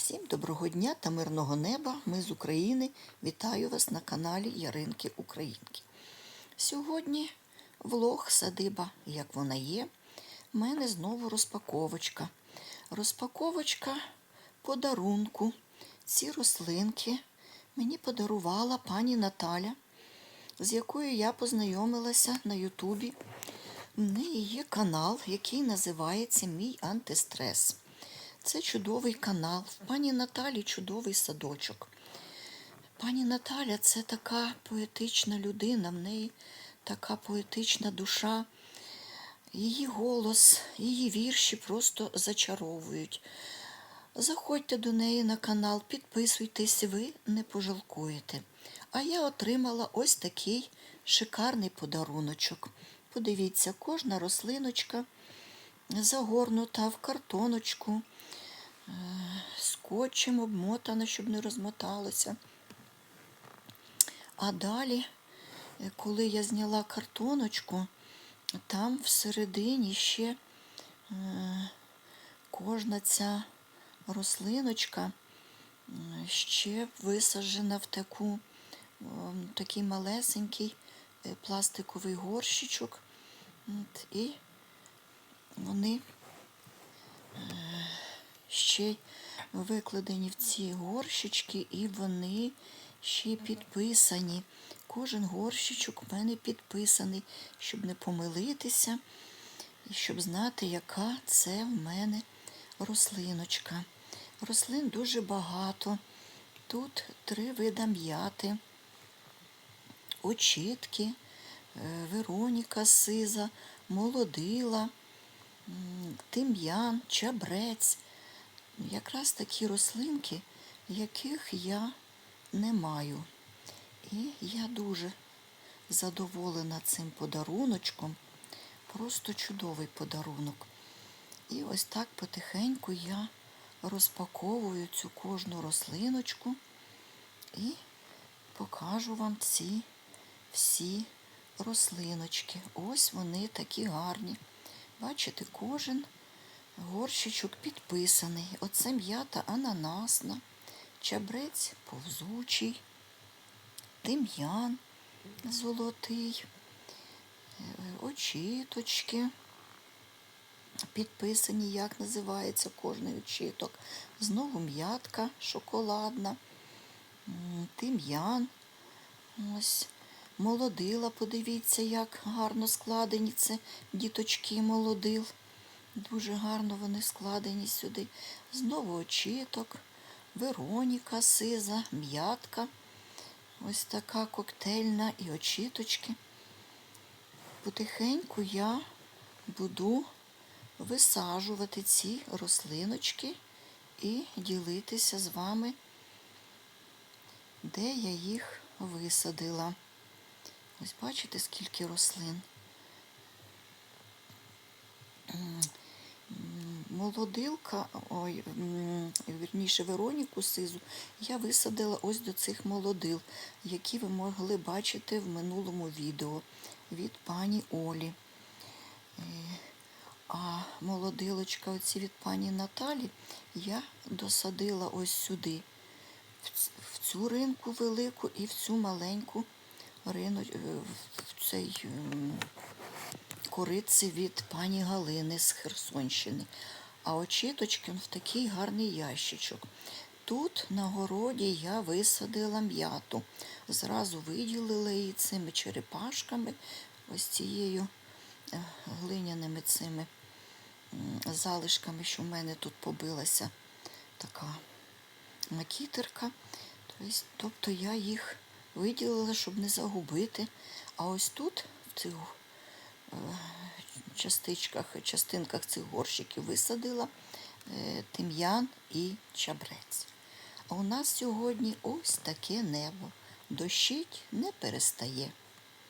Всім доброго дня та мирного неба. Ми з України. Вітаю вас на каналі Яринки Українки. Сьогодні влог садиба, як вона є. У мене знову розпаковочка. Розпаковочка подарунку. Ці рослинки мені подарувала пані Наталя, з якою я познайомилася на Ютубі. В неї є канал, який називається Мій антистрес. Це чудовий канал. В пані Наталі чудовий садочок. Пані Наталя це така поетична людина, в неї така поетична душа. Її голос, її вірші просто зачаровують. Заходьте до неї на канал, підписуйтесь, ви не пожалкуєте. А я отримала ось такий шикарний подаруночок. Подивіться, кожна рослиночка загорнута в картоночку, е, скотчем обмотана, щоб не розмоталося. А далі, е, коли я зняла картоночку, там всередині ще е, кожна ця рослиночка ще висаджена в таку, е, такий малесенький пластиковий горщичок. І вони е, ще викладені в ці горщички, і вони ще підписані. Кожен горщичок у мене підписаний, щоб не помилитися, і щоб знати, яка це в мене рослиночка. Рослин дуже багато. Тут три вида м'яти, очітки, е, Вероніка сиза, молодила, тим'ян, чабрець. Якраз такі рослинки, яких я не маю. І я дуже задоволена цим подаруночком. Просто чудовий подарунок. І ось так потихеньку я розпаковую цю кожну рослиночку і покажу вам ці всі рослиночки. Ось вони такі гарні. Бачите, кожен горщичок підписаний. Оце м'ята ананасна, чабрець повзучий, тим'ян золотий, е, очіточки. Підписані, як називається кожний очіток. Знову м'ятка шоколадна, тим'ян. Ось. Молодила, подивіться, як гарно складені це діточки молодил. Дуже гарно вони складені сюди. Знову очіток, Вероніка, сиза, м'ятка. Ось така коктейльна і очіточки. Потихеньку я буду висаджувати ці рослиночки і ділитися з вами, де я їх висадила. Ось бачите, скільки рослин. Молодилка, ой, вірніше Вероніку сизу, я висадила ось до цих молодил, які ви могли бачити в минулому відео від пані Олі. Е, А молодилочка оці від пані Наталі я досадила ось сюди, в цю ринку велику і в цю маленьку рину, е, в цей ем, кориці від пані Галини з Херсонщини. А очіточки в такий гарний ящичок. Тут на городі я висадила м'яту. Зразу виділила її цими черепашками, ось цією е, глиняними цими залишками, що в мене тут побилася така макітерка. Тобто я їх виділила, щоб не загубити. А ось тут, в цих е, частичках, частинках цих горщиків висадила е, тим'ян і чабрець. А у нас сьогодні ось таке небо. Дощить не перестає.